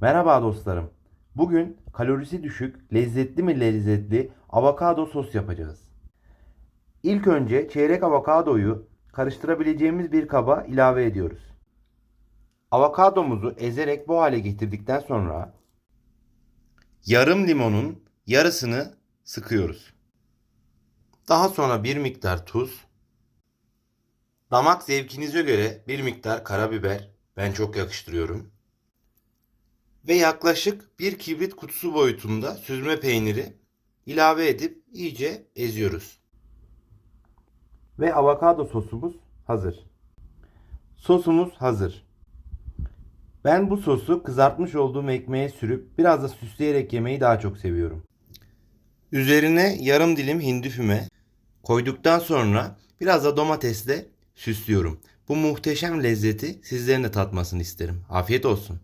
Merhaba dostlarım. Bugün kalorisi düşük, lezzetli mi lezzetli avokado sos yapacağız. İlk önce çeyrek avokadoyu karıştırabileceğimiz bir kaba ilave ediyoruz. Avokadomuzu ezerek bu hale getirdikten sonra yarım limonun yarısını sıkıyoruz. Daha sonra bir miktar tuz, damak zevkinize göre bir miktar karabiber, ben çok yakıştırıyorum ve yaklaşık bir kibrit kutusu boyutunda süzme peyniri ilave edip iyice eziyoruz. Ve avokado sosumuz hazır. Sosumuz hazır. Ben bu sosu kızartmış olduğum ekmeğe sürüp biraz da süsleyerek yemeyi daha çok seviyorum. Üzerine yarım dilim hindi füme koyduktan sonra biraz da domatesle süslüyorum. Bu muhteşem lezzeti sizlerin de tatmasını isterim. Afiyet olsun.